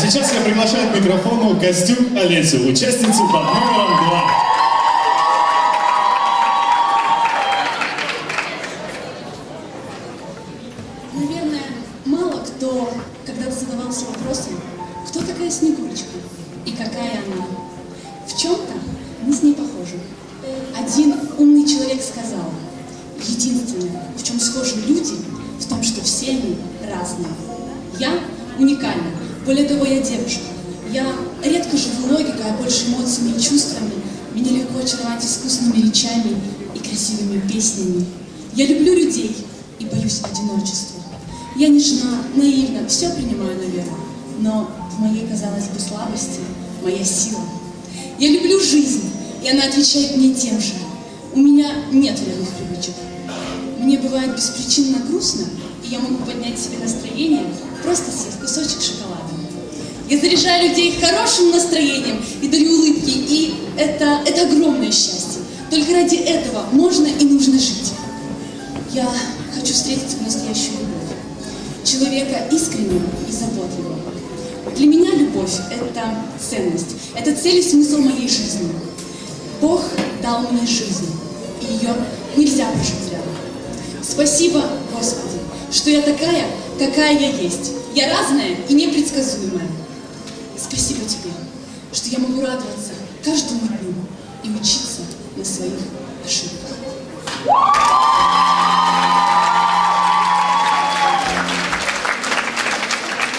сейчас я приглашаю к микрофону Костюк Олесю, участницу под номером 2. Наверное, мало кто когда-то задавался вопросом, кто такая Снегурочка и какая она. В чем-то мы с ней похожи. Один умный человек сказал, единственное, в чем схожи люди, в том, что все они разные. Я уникальна. Более того, я девушка. Я редко живу логикой, а больше эмоциями и чувствами. Меня легко очаровать искусными речами и красивыми песнями. Я люблю людей и боюсь одиночества. Я нежна, наивна, все принимаю на веру. Но в моей, казалось бы, слабости моя сила. Я люблю жизнь, и она отвечает мне тем же. У меня нет вредных привычек. Мне бывает беспричинно грустно, и я могу поднять себе настроение, просто съев кусочек шоколада. Я заряжаю людей хорошим настроением и дарю улыбки, и это, это огромное счастье. Только ради этого можно и нужно жить. Я хочу встретиться в настоящую любовь. Человека искреннего и заботливого. Для меня любовь – это ценность, это цель и смысл моей жизни. Бог дал мне жизнь, и ее нельзя прожить зря. Спасибо, Господи, что я такая, какая я есть. Я разная и непредсказуемая. Спасибо Тебе, что я могу радоваться каждому дню и учиться на своих ошибках.